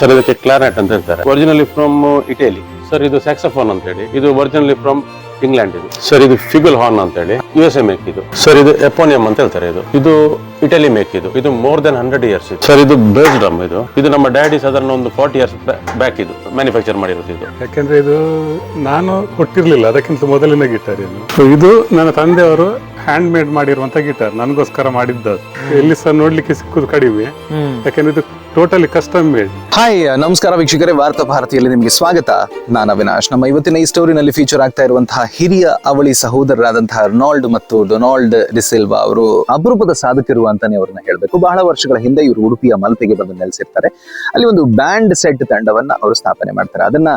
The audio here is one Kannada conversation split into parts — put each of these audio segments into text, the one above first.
ಸರ್ ಇದಕ್ಕೆ ಕ್ಲಾರ್ನೆಟ್ ಅಂತ ಹೇಳ್ತಾರೆ. ಒರಿಜಿನಲಿ ಫ್ರಮ್ ಇಟಲಿ ಸರ್ ಇದು ಸ್ಯಾಕ್ಸಫೋನ್ ಅಂತ ಹೇಳಿ. ಇದು ಒರಿಜಿನಲಿ ಫ್ರಮ್ ಇಂಗ್ಲೆಂಡ್ ಇದು. ಸರ್ ಇದು ಫಿಗಲ್ ಹಾರ್ನ್ ಅಂತ ಹೇಳಿ. ಯು ಎಸ್ ಎ ಮೇಕ್ ಇದು. ಸರ್ ಇದು ಎಪೋನಿಯಂ ಅಂತ ಹೇಳ್ತಾರೆ ಇದು. ಇದು ಇಟಲಿ ಮೇಕ್ ಇದು. ಇದು ಮೋರ್ ದೆನ್ ಹಂಡ್ರೆಡ್ ಇಯರ್ಸ್ ಇದು. ಸರ್ ಇದು ಬೇಸ್ ಡ್ರಮ್ ಇದು. ಇದು ನಮ್ಮ ಡ್ಯಾಡಿ ಸಾಧಾರಣ ಒಂದು ಫಾರ್ಟಿ ಇಯರ್ಸ್ ಬ್ಯಾಕ್ ಇದು. ಮ್ಯಾನುಫ್ಯಾಕ್ಚರ್ ಮಾಡಿರೋದು ಇದು. ಯಾಕೆಂದ್ರೆ ಇದು ನಾನು ಕೊಟ್ಟಿರಲಿಲ್ಲ. ಅದಕ್ಕಿಂತ ಮೊದಲಿನ ಗಿಟಾರ್ ಇದು. So ಇದು ನನ್ನ ತಂದೆಯವರು ಹ್ಯಾಂಡ್ ಮೇಡ್ ಮಾಡಿರುವಂತ ಗಿಟಾರ್ ನನಗೋಸ್ಕರ ಮಾಡಿದ್ದು ಎಲ್ಲಿ ಸಹ ನೋಡ್ಲಿಕ್ಕೆ ಸಿಕ್ಕುದು ಕಡಿಮೆ. ಯಾಕೆಂದ್ರೆ ಇದು ಟೋಟಲಿ ಕಸ್ಟಮ್ ಮೇಡ್ ಹಾಯ್ ನಮಸ್ಕಾರ ವೀಕ್ಷಕರೇ, ವಾರ್ತಾ ಭಾರತಿಯಲ್ಲಿ ನಿಮಗೆ ಸ್ವಾಗತ. ನಾನು ಅವಿನಾಶ್. ನಮ್ಮ ಇವತ್ತಿನ ಈ ಸ್ಟೋರಿನಲ್ಲಿ ಫೀಚರ್ ಆಗ್ತಾ ಇರುವಂತಹ ಹಿರಿಯ ಅವಳಿ ಸಹೋದರರಾದಂತಹ ರೊನಾಲ್ಡ್ ಮತ್ತು ಡೊನಾಲ್ಡ್ ಡಿಸಿಲ್ವಾ ಅವರು ಅಪರೂಪದ ಸಾಧಕರು ಅಂತಾನೆ ಅವ್ರನ್ನ ಹೇಳಬೇಕು. ಬಹಳ ವರ್ಷಗಳ ಹಿಂದೆ ಇವರು ಉಡುಪಿಯ ಮಲ್ಪೆಗೆ ಬಂದು ನೆಲೆಸಿರ್ತಾರೆ. ಅಲ್ಲಿ ಒಂದು ಬ್ಯಾಂಡ್ ಸೆಟ್ ತಂಡವನ್ನ ಅವರು ಸ್ಥಾಪನೆ ಮಾಡ್ತಾರೆ. ಅದನ್ನ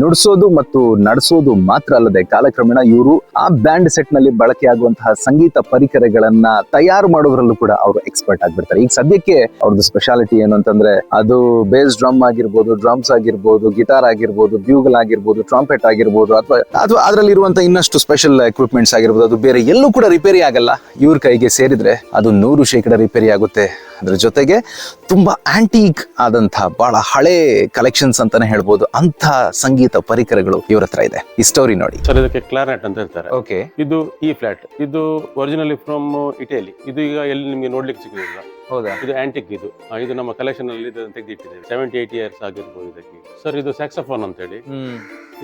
ನುಡಿಸೋದು ಮತ್ತು ನಡೆಸೋದು ಮಾತ್ರ ಅಲ್ಲದೆ ಕಾಲಕ್ರಮೇಣ ಇವರು ಆ ಬ್ಯಾಂಡ್ ಸೆಟ್ನಲ್ಲಿ ಬಳಕೆಯಾಗುವಂತಹ ಸಂಗೀತ ಪರಿಕರಗಳನ್ನ ತಯಾರು ಮಾಡೋದ್ರಲ್ಲೂ ಕೂಡ ಅವರು ಎಕ್ಸ್ಪರ್ಟ್ ಆಗ್ಬಿಡ್ತಾರೆ. ಈಗ ಸದ್ಯಕ್ಕೆ ಅವ್ರದ್ದು ಸ್ಪೆಷಾಲಿಟಿ ಏನು ಅಂತಂದ್ರೆ ಅದು ಬೇಸ್ ಡ್ರಮ್ ಆಗಿರ್ಬೋದು ಡ್ರಮ್ಸ್ ಆಗಿರ್ಬೋದು ಗಿಟಾರ್ ಆಗಿರ್ಬೋದು ಬ್ಯೂಗಲ್ ಆಗಿರ್ಬೋದು ಟ್ರಾಂಪೆಟ್ ಆಗಿರ್ಬೋದು ಅಥವಾ ಅಥವಾ ಅದರಲ್ಲಿ ಇರುವಂತಹ ಇನ್ನಷ್ಟು ಸ್ಪೆಷಲ್ ಎಕ್ವಿಪ್ಮೆಂಟ್ಸ್ ಆಗಿರ್ಬೋದು, ಅದು ಬೇರೆ ಎಲ್ಲೂ ಕೂಡ ರಿಪೇರಿ ಆಗಲ್ಲ. ಇವ್ರ ಕೈಗೆ ಸೇರಿದ್ರೆ ಅದು ನೂರು ಶೇಕಡ ರಿಪೇರಿ ಆಗುತ್ತೆ. ಅದ್ರ ಜೊತೆಗೆ ತುಂಬಾ ಆಂಟೀಕ್ ಆದಂತಹ ಬಹಳ ಹಳೆ ಕಲೆಕ್ಷನ್ಸ್ ಅಂತಾನೆ ಹೇಳ್ಬೋದು. ಅಂತ ಸಂಗೀತ ಪರಿಕರಗಳು ಇವ್ರ ಹತ್ರ ಇದೆ. ಈ ಸ್ಟೋರಿ ನೋಡಿ. ಸರ್ ಇದಕ್ಕೆ ಕ್ಲಾರ್ನೆಟ್ ಅಂತ ಹೇಳ್ತಾರೆ. ಓಕೆ ಇದು ಇ ಫ್ಲಾಟ್ ಇದು ಒರಿಜಿನಲಿ ಫ್ರಮ್ ಇಟಲಿ ಇದು ಈಗ ಎಲ್ಲಿ ನಿಮಗೆ ನೋಡ್ಲಿಕ್ಕೆ ಸಿಗುದಿಲ್ಲ. ಹೌದಾ? ಇದು ಆಂಟಿಕ್ ಇದು. ಆ, ಇದು ನಮ್ಮ ಕಲೆಕ್ಷನ್ ಅಲ್ಲಿ ಇದನ್ನು ತೆಗೆದಿಟ್ಟಿದ್ದೇವೆ. ಸೆವೆಂಟಿ ಏಟ್ ಇಯರ್ಸ್ ಆಗಿರ್ಬೋದು ಇದಕ್ಕೆ. ಸರ್ ಇದು ಸ್ಯಾಕ್ಸಫೋನ್ ಅಂತ ಹೇಳಿ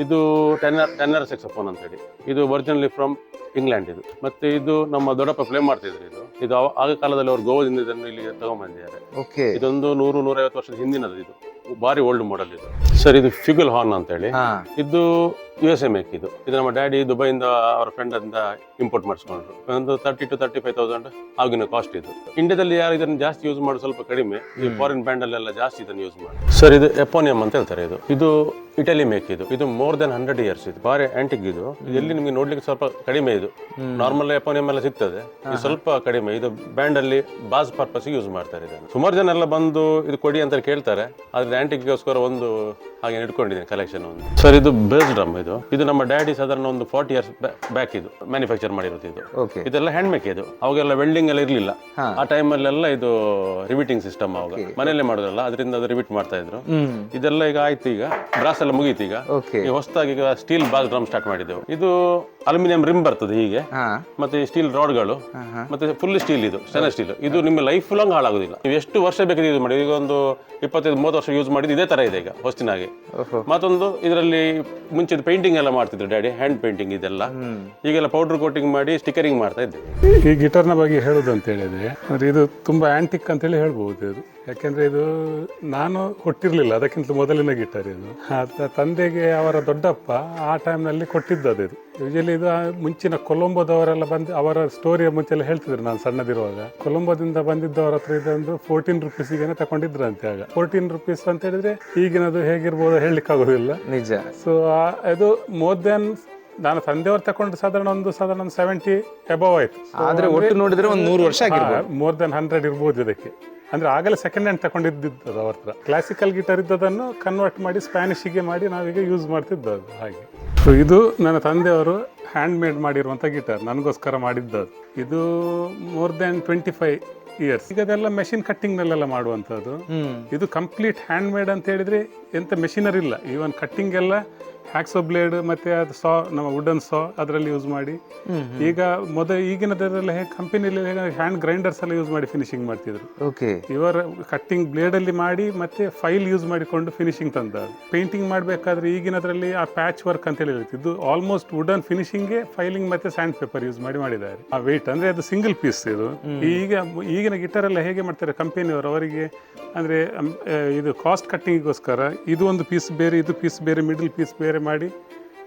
ಇದು ಟೆನ್ನರ್ ಟೆನ್ನರ್ ಸ್ಯಾಕ್ಸಫೋನ್ ಅಂತ ಹೇಳಿ ಇದು ಒರಿಜಿನಲಿ ಫ್ರಮ್ ಇಂಗ್ಲೆಂಡ್ ಇದು. ಮತ್ತೆ ಇದು ನಮ್ಮ ದೊಡ್ಡಪ್ಪ ಪ್ಲೇ ಮಾಡ್ತಿದ್ರು ಇದು. ಇದು ಆಗ ಕಾಲದಲ್ಲಿ ಅವರು ಗೋವಾದಿಂದ ಇದನ್ನು ಇಲ್ಲಿ ತಗೊಂಡ್ಬಂದಿದ್ದಾರೆ. ಓಕೆ ಇದೊಂದು ನೂರು ನೂರೈವತ್ತು ವರ್ಷದ ಹಿಂದಿನದು ಇದು. ಭಾರಿ ಓಲ್ಡ್ ಮಾಡೆಲ್ ಇದು. ಸರ್ ಇದು ಫ್ಯುಗಲ್ ಹಾರ್ನ್ ಅಂತ ಹೇಳಿ ಹಾ. ಇದು ಯು ಎಸ್ ಎ ಮೇಕ್ ಇದು. ಇದು ನಮ್ಮ ಡ್ಯಾಡಿ ದುಬೈಯಿಂದ ಅವರ ಫ್ರೆಂಡ್ ಅಂತ ಇಂಪೋರ್ಟ್ ಮಾಡಿಸ್ಕೊಂಡ್ರು. ಒಂದು thirty two thirty five thousand ಆಗಿನ ಕಾಸ್ಟ್ ಇದು. ಇಂಡಿಯಾದಲ್ಲಿ ಯಾರು ಇದನ್ನು ಜಾಸ್ತಿ ಯೂಸ್ ಮಾಡೋದು ಸ್ವಲ್ಪ ಕಡಿಮೆ ಈ ಫಾರಿನ್ ಬ್ರ್ಯಾಂಡ್ ಅಲ್ಲೆಲ್ಲ ಜಾಸ್ತಿ ಇದನ್ನು ಯೂಸ್ ಮಾಡಿ. ಸರ್ ಇದು ಎಪೋನಿಯಂ ಅಂತ ಹೇಳ್ತಾರೆ ಇದು. ಇದು ಇಟಲಿ ಮೇಕ್ ಇದು. ಇದು ಮೋರ್ ದೆನ್ ಹಂಡ್ರೆಡ್ ಇಯರ್ಸ್ ಇದು. ಬಾರಿ ಆಂಟಿಕ್ ಇದು. ಇದು ಎಲ್ಲಿ ನಿಮಗೆ ನೋಡ್ಲಿಕ್ಕೆ ಸ್ವಲ್ಪ ಕಡಿಮೆ ಇದು. ನಾರ್ಮಲ್ ಎಪೋನಿಯಂ ಎಲ್ಲ ಸಿಗ್ತದೆ. ಇದು ಸ್ವಲ್ಪ ಕಡಿಮೆ. ಇದು ಬ್ಯಾಂಡ್ ಅಲ್ಲಿ ಬಾಸ್ ಪರ್ಪಸ್ ಯೂಸ್ ಮಾಡ್ತಾರೆ ಇದನ್ನು. ಸುಮಾರು ಜನ ಎಲ್ಲ ಬಂದು ಇದು ಕೊಡಿ ಅಂತ ಕೇಳ್ತಾರೆ. ಆದ್ರೆ ಆಂಟಿಕ್ಗೋಸ್ಕರ ಒಂದು ಹಾಗೆ ಇಟ್ಕೊಂಡಿದ್ದೀನಿ ಕಲೆಕ್ಷನ್ ಒಂದು. ಸರ್ ಇದು ಬೇಸ್ ಡ್ರಮ್ ಇದು. ಇದು ನಮ್ಮ ಡ್ಯಾಡಿ ಸಾಧಾರಣ ಒಂದು ಫಾರ್ಟಿ ಇಯರ್ಸ್ ಬ್ಯಾಕ್ ಇದು. ಮ್ಯಾನುಫ್ಯಾಕ್ಚರ್ ಮಾಡಿರೋದು ಇದು. ಓಕೆ ಇದೆಲ್ಲ ಹ್ಯಾಂಡ್ ಮೇಕ್ ಇದು. ಅವಾಗೆಲ್ಲ ವೆಲ್ಡಿಂಗ್ ಎಲ್ಲ ಇರಲಿಲ್ಲ. ಆ ಟೈಮಲ್ಲೆಲ್ಲ ಇದು ರಿವಿಟಿಂಗ್ ಸಿಸ್ಟಮ್ ಅವಾಗ. ಮನೆಯಲ್ಲೇ ಮಾಡೋದಲ್ಲ ಅದರಿಂದ ಅದು ರಿವಿಟ್ ಮಾಡ್ತಾ ಇದ್ರು. ಇದೆಲ್ಲ ಈಗ ಆಯ್ತು ಈಗ. ಬ್ರಾಸ್ ಎಲ್ಲ ಮುಗೀತು ಈಗ. ಈಗ ಹೊಸದಾಗಿ ಈಗ ಸ್ಟೀಲ್ ಬಾಸ್ ಡ್ರಮ್ ಸ್ಟಾರ್ಟ್ ಮಾಡಿದ್ದೆವು. ಇದು ಅಲ್ಯೂಮಿನಿಯಂ ರಿಮ್ ಬರ್ತದೆ ಹೀಗೆ. ಮತ್ತೆ ಸ್ಟೀಲ್ ರಾಡ್ಗಳು ಮತ್ತೆ ಫುಲ್ ಸ್ಟೀಲ್ ಇದು ಸ್ಟೇನ್ಲೆಸ್ ಸ್ಟೀಲ್ ಇದು ನಿಮ್ಮ ಲೈಫ್ ಲಾಂಗ್ ಹಾಳಾಗೋದಿಲ್ಲ. ನೀವು ಎಷ್ಟು ವರ್ಷ ಬೇಕಾದ್ರೆ ಯೂಸ್ ಮಾಡಿ ಈಗ ಒಂದು ಇಪ್ಪತ್ತೈದು ಮೂವತ್ತು ವರ್ಷ ಯೂಸ್ ಮಾಡಿದ್ದು ಇದೇ ತರ ಇದೆ ಈಗ ಹೊಸ್ತಿನಾಗೆ. ಮತ್ತೊಂದು ಇದರಲ್ಲಿ ಮುಂಚೆ ಪೇಂಟಿಂಗ್ ಎಲ್ಲ ಮಾಡ್ತಿದ್ರು ಡ್ಯಾಡಿ ಹ್ಯಾಂಡ್ ಪೇಂಟಿಂಗ್ ಇದೆಲ್ಲ. ಈಗೆಲ್ಲ ಪೌಡರ್ ಕೋಟಿಂಗ್ ಮಾಡಿ ಸ್ಟಿಕರಿಂಗ್ ಮಾಡ್ತಾ ಇದ್ದೆ ಈ ಗಿಟಾರ್ನ ಬಗ್ಗೆ ಹೇಳುದು ಅಂತ ಹೇಳಿದ್ರೆ ಅಂದ್ರೆ ಇದು ತುಂಬಾ ಆಂಟಿಕ್ ಅಂತೇಳಿ ಹೇಳ್ಬಹುದು ಇದು. ಯಾಕೆಂದ್ರೆ ಇದು ನಾನು ಕೊಟ್ಟಿರಲಿಲ್ಲ ಅದಕ್ಕಿಂತ ಮೊದಲಿನ ಗಿಟಾರ್ ಇದು. ತಂದೆಗೆ ಅವರ ದೊಡ್ಡಪ್ಪ ಆ ಟೈಮ್ನಲ್ಲಿ ಕೊಟ್ಟಿದ್ದದು ಇದು. ಯೂಶಲಿ ಇದು ಮುಂಚಿನ ಕೊಲಂಬೋದವರೆಲ್ಲ ಬಂದು ಅವರ ಸ್ಟೋರಿಯ ಮುಂಚೆ ಎಲ್ಲ ಹೇಳ್ತಿದ್ರು ನಾನು ಸಣ್ಣದಿರುವಾಗ. ಕೊಲಂಬೋದಿಂದ ಬಂದಿದ್ದವರ ಹತ್ರ ಇದೊಂದು ಫೋರ್ಟೀನ್ ರುಪೀಸಿಗೆ ತಗೊಂಡಿದ್ರಂತೆ ಆಗ. ಫೋರ್ಟೀನ್ ರುಪೀಸ್ ಅಂತ ಹೇಳಿದ್ರೆ ಈಗಿನದು ಹೇಗಿರ್ಬೋದು ಹೇಳಲಿಕ್ಕಾಗೋದಿಲ್ಲ. ನಿಜ. ಸೊ ಇದು ಮೋರ್ ದೆನ್ ನಾನು ತಂದೆಯವ್ರು ತಗೊಂಡು ಸಾಧಾರಣ ಒಂದು ಸಾಧಾರಣ ಒಂದು ಸೆವೆಂಟಿ ಅಬವ್ ಆಯ್ತು ಆದ್ರೆ ಒಟ್ಟು ನೋಡಿದ್ರೆ ಒಂದು ನೂರು ವರ್ಷ ಆಗಿರ್ಬೋದು. ಮೋರ್ ದೆನ್ ಹಂಡ್ರೆಡ್ ಇರ್ಬೋದು ಇದಕ್ಕೆ. ಅಂದ್ರೆ ಆಗಲೇ ಸೆಕೆಂಡ್ ಹ್ಯಾಂಡ್ ತಗೊಂಡಿದ್ದು ಅವ್ರ ಹತ್ರ. ಕ್ಲಾಸಿಕಲ್ ಗಿಟಾರ್ ಇದ್ದದನ್ನು ಕನ್ವರ್ಟ್ ಮಾಡಿ ಸ್ಪ್ಯಾನಿಷಿಗೆ ಮಾಡಿ ನಾವೀಗ ಯೂಸ್ ಮಾಡ್ತಿದ್ದು ಹಾಗೆ. ಸೊ ಇದು ನನ್ನ ತಂದೆಯವರು ಹ್ಯಾಂಡ್ ಮೇಡ್ ಮಾಡಿರುವಂಥ ಗಿಟಾರ್ ನನಗೋಸ್ಕರ ಮಾಡಿದ್ದು ಇದು more than twenty five years ಈಗ ಅದೆಲ್ಲ ಮೆಷಿನ್ ಕಟ್ಟಿಂಗ್ನಲ್ಲೆಲ್ಲ ಮಾಡುವಂಥದ್ದು. ಮಾಡುವಂತದ್ದು ಇದು ಕಂಪ್ಲೀಟ್ ಹ್ಯಾಂಡ್ ಮೇಡ್ ಅಂತ ಹೇಳಿದ್ರೆ ಎಂತ ಮೆಷಿನರಿ ಇಲ್ಲ. ಈವನ್ ಕಟ್ಟಿಂಗ್ ಎಲ್ಲ ಹ್ಯಾಕ್ಸೋ ಬ್ಲೇಡ್ ಮತ್ತೆ ಅದು ಸಾ ನಮ್ಮ ವುಡನ್ ಸಾ ಅದರಲ್ಲಿ ಯೂಸ್ ಮಾಡಿ. ಈಗ ಮೊದಲ ಈಗಿನ ಹೇಗೆ ಕಂಪನಿಯಲ್ಲಿ ಹ್ಯಾಂಡ್ ಗ್ರೈಂಡರ್ಸ್ ಎಲ್ಲ ಯೂಸ್ ಮಾಡಿ ಫಿನಿಶಿಂಗ್ ಮಾಡ್ತಿದ್ರು. ಓಕೆ. ಇವರ ಕಟ್ಟಿಂಗ್ ಬ್ಲೇಡ್ ಅಲ್ಲಿ ಮಾಡಿ ಮತ್ತೆ ಫೈಲ್ ಯೂಸ್ ಮಾಡಿಕೊಂಡು ಫಿನಿಶಿಂಗ್ ತಂದ ಪೇಂಟಿಂಗ್ ಮಾಡಬೇಕಾದ್ರೆ ಈಗಿನದ್ರಲ್ಲಿ ಆ ಪ್ಯಾಚ್ ವರ್ಕ್ ಅಂತ ಹೇಳಿ ಇದು ಆಲ್ಮೋಸ್ಟ್ ವುಡನ್ ಫಿನಿಶಿಂಗ್ ಫೈಲಿಂಗ್ ಮತ್ತೆ ಸ್ಯಾಂಡ್ ಪೇಪರ್ ಯೂಸ್ ಮಾಡಿ ಮಾಡಿದ್ದಾರೆ. ಆ ವೇಟ್ ಅಂದ್ರೆ ಅದು ಸಿಂಗಲ್ ಪೀಸ್ ಇದು. ಈಗ ಈಗಿನ ಗಿಟಾರ್ ಎಲ್ಲ ಹೇಗೆ ಮಾಡ್ತಾರೆ ಕಂಪೆನಿಯವರು? ಅವರಿಗೆ ಅಂದರೆ ಇದು ಕಾಸ್ಟ್ ಕಟ್ಟಿಂಗಿಗೋಸ್ಕರ ಇದು ಒಂದು ಪೀಸ್ ಬೇರೆ ಇದು ಪೀಸ್ ಬೇರೆ ಮಿಡಲ್ ಪೀಸ್ ಬೇರೆ ಮಾಡಿ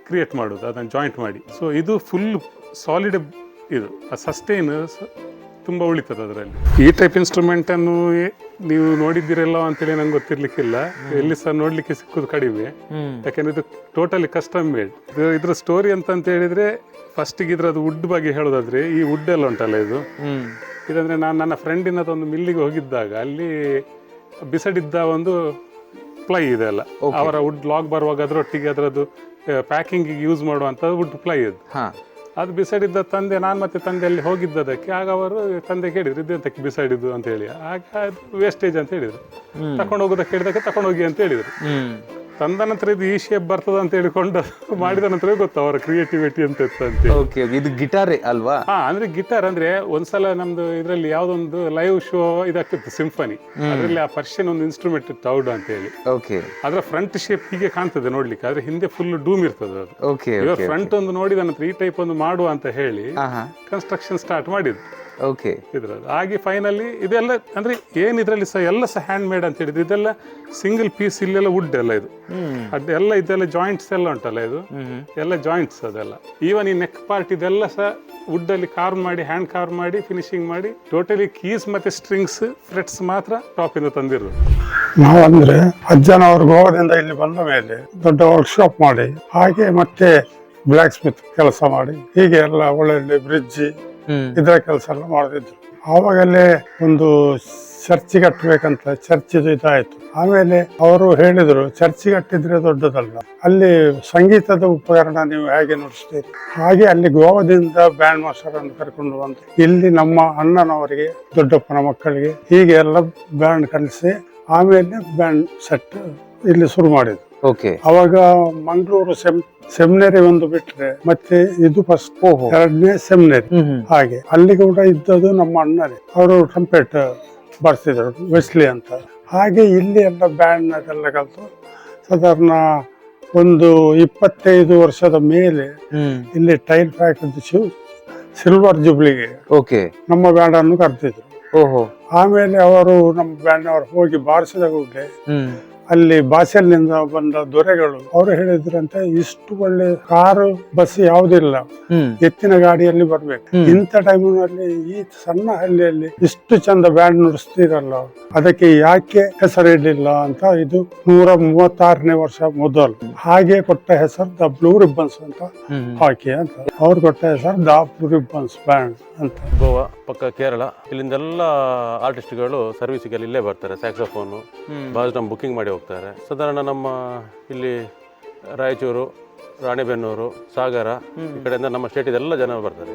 ಕ್ರಿಯೇಟ್ ಮಾಡೋದು ಅದನ್ನು ಜಾಯಿಂಟ್ ಮಾಡಿ. ಸೊ ಇದು ಫುಲ್ ಸಾಲಿಡ್ ಇದು ಆ ಸಸ್ಟೈನ್ ತುಂಬ ಉಳಿತದೆ ಅದರಲ್ಲಿ. ಈ ಟೈಪ್ ಇನ್ಸ್ಟ್ರೂಮೆಂಟನ್ನು ನೀವು ನೋಡಿದ್ದೀರಲ್ಲ ಅಂತೇಳಿ ನಂಗೆ ಗೊತ್ತಿರ್ಲಿಕ್ಕಿಲ್ಲ. ಎಲ್ಲಿ ಸಹ ನೋಡ್ಲಿಕ್ಕೆ ಸಿಕ್ಕೋದು ಕಡಿಮೆ. ಯಾಕೆಂದ್ರೆ ಇದು ಟೋಟಲಿ ಕಸ್ಟಮ್ ಮೇಡ್ ಇದು ಇದ್ರ ಸ್ಟೋರಿ ಅಂತ ಅಂತ ಹೇಳಿದ್ರೆ ಫಸ್ಟಿಗೆ ಇದ್ರದ್ದು ವುಡ್ ಬಗ್ಗೆ ಹೇಳೋದಾದ್ರೆ ಈ ವುಡ್ ಎಲ್ಲ ಉಂಟಲ್ಲ ಇದು? ಇದಂದ್ರೆ ನಾನು ನನ್ನ ಫ್ರೆಂಡಿನದು ಒಂದು ಮಿಲ್ಲಿಗೆ ಹೋಗಿದ್ದಾಗ ಅಲ್ಲಿ ಬಿಸಡಿದ್ದ ಒಂದು ಪ್ಲೈ ಇದೆ ಅಲ್ಲ. ಅವರ ವುಡ್ ಲಾಗ್ ಬರುವಾಗ ಅದರೊಟ್ಟಿಗೆ ಅದರದ್ದು ಪ್ಯಾಕಿಂಗ್ ಯೂಸ್ ಮಾಡುವಂತ ವುಡ್ ಪ್ಲೈ ಇದು ಅದು. ಬಿಸಡಿದ್ದ ತಂದೆ ನಾನು ಮತ್ತೆ ತಂದೆ ಅಲ್ಲಿ ಹೋಗಿದ್ದದಕ್ಕೆ ಆಗ ಅವರು ತಂದೆ ಕೇಳಿದ್ರು ಇದು ಎಂತಕ್ಕೆ ಬಿಸಾಡಿದ್ದು ಅಂತ ಹೇಳಿ. ಆಗ ಅದು ವೇಸ್ಟೇಜ್ ಅಂತ ಹೇಳಿದ್ರು. ತಕೊಂಡು ಹೋಗೋದಕ್ಕೆ ಹೇಳಿದಕ್ಕೆ ತಕೊಂಡು ಹೋಗಿ ಅಂತ ಹೇಳಿದ್ರು. ತಂದ ನಂತರ ಇದು ಈ ಶೇಪ್ ಬರ್ತದ ಅಂತ ಹೇಳಿಕೊಂಡು ಮಾಡಿದ ನಂತರ ಗೊತ್ತು ಅವರ ಕ್ರಿಯೇಟಿವಿಟಿ ಅಂತ ಇತ್ತಂತೆ ಓಕೆ ಇದು ಗಿಟಾರ್ ಅಲ್ವಾ? ಹಾ ಅಂದ್ರೆ ಗಿಟಾರ್ ಅಂದ್ರೆ ಒಂದ್ಸಲ ನಮ್ದು ಇದರಲ್ಲಿ ಯಾವ್ದೊಂದು ಲೈವ್ ಶೋ ಇದಾಗ್ತಿತ್ತು ಸಿಂಫನಿ ಅದರಲ್ಲಿ ಆ ಪರ್ಷಿಯನ್ ಒಂದು ಇನ್ಸ್ಟ್ರೂಮೆಂಟ್ ಇತ್ತು ಔಡ್ ಅಂತ ಹೇಳಿ. ಓಕೆ ಅದರ ಫ್ರಂಟ್ ಶೇಪ್ ಹೀಗೆ ಕಾಣ್ತದೆ ನೋಡ್ಲಿಕ್ಕೆ. ಆದ್ರೆ ಹಿಂದೆ ಫುಲ್ ಡೂಮ್ ಇರ್ತದೆ ಅದು. ಓಕೆ ಫ್ರಂಟ್ ಒಂದು ನೋಡಿದ ನಂತರ ಈ ಟೈಪ್ ಒಂದು ಮಾಡುವ ಅಂತ ಹೇಳಿ ಕನ್ಸ್ಟ್ರಕ್ಷನ್ ಸ್ಟಾರ್ಟ್ ಮಾಡಿದ್ದು. ಓಕೆ ಇದರಲ್ಲಿ. ಹಾಗೆ ಫೈನಲಿ ಇದೆಲ್ಲ ಅಂದ್ರೆ ಏನು ಇದರಲ್ಲಿ ಸಹ ಎಲ್ಲ ಸಹ ಹ್ಯಾಂಡ್ ಮೇಡ್ ಅಂತ ಹೇಳಿದ್ರು. ಇದೆಲ್ಲ ಸಿಂಗಲ್ ಪೀಸ್ ಇಲ್ಲೆಲ್ಲ ವುಡ್ ಎಲ್ಲ ಇದು. ಅದೆಲ್ಲ ಇದೆಲ್ಲ ಜಾಯಿಂಟ್ಸ್ ಎಲ್ಲ ಉಂಟಲ್ಲ ಇದು. ಎಲ್ಲ ಜಾಯಿಂಟ್ಸ್ ಅದೆಲ್ಲ. ಈವನ್ ಈ ನೆಕ್ ಪಾರ್ಟ್ ಇದೆಲ್ಲ ಸಹ ವುಡ್ಡಲ್ಲಿ ಕಾರ್ವ್ ಮಾಡಿ ಹ್ಯಾಂಡ್ ಕಾರ್ವ್ ಮಾಡಿ ಫಿನಿಶಿಂಗ್ ಮಾಡಿ ಟೋಟಲಿ ಕೀಸ್ ಮತ್ತೆ ಸ್ಟ್ರಿಂಗ್ಸ್ ಫ್ರೆಟ್ಸ್ ಮಾತ್ರ ಟಾಪ್ ಇಂದ ತಂದಿರೋದು. ಅಜ್ಜನ ಅವರು ಗೋವಾದಿಂದ ಇಲ್ಲಿ ಬಂದ ಮೇಲೆ ದೊಡ್ಡ ವರ್ಕ್ಶಾಪ್ ಮಾಡಿ ಹಾಗೆ ಮತ್ತೆ ಬ್ಲ್ಯಾಕ್ ಸ್ಮಿತ್ ಕೆಲಸ ಮಾಡಿ ಹೀಗೆ ಎಲ್ಲ ಒಳ್ಳೊಳ್ಳೆ ಬ್ರಿಡ್ಜ್ ಇದರ ಕೆಲಸ ಎಲ್ಲ ಮಾಡ್ತಿದ್ರು. ಆವಾಗಲೇ ಒಂದು ಚರ್ಚ್ ಕಟ್ಟಬೇಕಂತ ಚರ್ಚ್ ಇದಾಯ್ತು. ಆಮೇಲೆ ಅವರು ಹೇಳಿದ್ರು, ಚರ್ಚ್ ಕಟ್ಟಿದ್ರೆ ದೊಡ್ಡದಲ್ಲ. ಅಲ್ಲಿ ಸಂಗೀತದ ಉಪಕರಣ ನೀವು ಹೇಗೆ ನುಡಿಸ್ತೀರಿ? ಹಾಗೆ ಅಲ್ಲಿ ಗೋವಾದಿಂದ ಬ್ಯಾಂಡ್ ಮಾಸ್ಟರ್ ಅನ್ನು ಕರ್ಕೊಂಡು ಬಂದು, ಇಲ್ಲಿ ನಮ್ಮ ಅಣ್ಣನವರಿಗೆ, ದೊಡ್ಡಪ್ಪನ ಮಕ್ಕಳಿಗೆ ಹೀಗೆ ಎಲ್ಲ ಬ್ಯಾಂಡ್ ಕಲಿಸಿ, ಆಮೇಲೆ ಬ್ಯಾಂಡ್ ಸೆಟ್ ಇಲ್ಲಿ ಶುರು ಮಾಡಿದ್ರು. ಓಕೆ. ಅವಾಗ ಮಂಗಳೂರು ಸೆಮ್ ಸೆಮಿನರಿ ಒಂದು ಬಿಟ್ರೆ ಮತ್ತೆ ಇದು ಫಸ್ಟ್ ಎರಡನೇ ಸೆಮಿನರಿ. ಹಾಗೆ. ಅಲ್ಲಿ ಕೂಡ ಇದ್ದದ್ದು ನಮ್ಮ ಅಣ್ಣನೇ. ಅವರು ಟ್ರಂಪೆಟ್ ಬರ್ತಿದ್ರು ವೆಸ್ಲಿ ಅಂತ. ಹಾಗೆ ಇಲ್ಲಿ ಎಲ್ಲ ಬ್ಯಾಂಡ್ನದೆಲ್ಲ ಕಲಿತು. ಸಾಧಾರಣ ಒಂದು ಇಪ್ಪತ್ತೈದು ವರ್ಷದ ಮೇಲೆ ಇಲ್ಲಿ ಟೈಲ್ ಫ್ಯಾಕ್ಟ್ರಿ ಸಿಲ್ವರ್ ಜುಬ್ಲಿಗೆ ಓಕೆ. ನಮ್ಮ ಬ್ಯಾಂಡ್ ಅನ್ನು ಕರೆದಿದ್ರು. ಓಹೋ. ಆಮೇಲೆ ಅವರು ನಮ್ಮ ಬ್ಯಾಂಡ್ ಅವರು ಹೋಗಿ ಬಾರಿಸಿದ ಕೂಡಲೇ ಅಲ್ಲಿ ಬಾಸೆಲ್ನಿಂದ ಬಂದ ದೊರೆಗಳು. ಅವರು ಹೇಳಿದ್ರಂತೆ ಇಷ್ಟು ಒಳ್ಳೆ ಕಾರು ಬಸ್ ಯಾವುದಿಲ್ಲ. ಎತ್ತಿನ ಗಾಡಿಯಲ್ಲಿ ಬರ್ಬೇಕು. ಇಂಥ ಟೈಮಿನಲ್ಲಿ ಈ ಸಣ್ಣ ಹಳ್ಳಿಯಲ್ಲಿ ಇಷ್ಟು ಚಂದ ಬ್ಯಾಂಡ್ ನುಡಿಸ್ತೀರಲ್ಲ ಅದಕ್ಕೆ ಯಾಕೆ ಹೆಸರಿಡ್ಲಿಲ್ಲ ಅಂತ ಇದು ನೂರ ಮೂವತ್ತಾರನೇ ವರ್ಷ ಮೊದಲು. ಹಾಗೆ ಕೊಟ್ಟ ಹೆಸರು ದ ಬ್ಲೂ ರಿಬ್ಬನ್ಸ್ ಅಂತ ಹಾಕಿ ಅಂತ. ಅವ್ರು ಕೊಟ್ಟ ಹೆಸರು ದ ಬ್ಲೂ ರಿಬ್ಬನ್ಸ್ ಬ್ಯಾಂಡ್ ಅಂತ. ಗೋವಾ ಪಕ್ಕ ಕೇರಳ ಇಲ್ಲಿಂದೆಲ್ಲ ಆರ್ಟಿಸ್ಟ್ಗಳು ಸರ್ವಿಸ್ಗೆ ಇಲ್ಲೇ ಬರ್ತಾರೆ ಸ್ಯಾಕ್ಸೋಫೋನು ಬಾಜ್ ಬುಕಿಂಗ್ ಬುಕ್ಕಿಂಗ್ ಮಾಡಿ ಹೋಗ್ತಾರೆ ಸಾಧಾರಣ ನಮ್ಮ ಇಲ್ಲಿ ರಾಯಚೂರು ರಾಣೆಬೆನ್ನೂರು ಸಾಗರ ಈ ಕಡೆಯಿಂದ ನಮ್ಮ ಸ್ಟೇಟಿದೆಲ್ಲ ಜನ ಬರ್ತಾರೆ.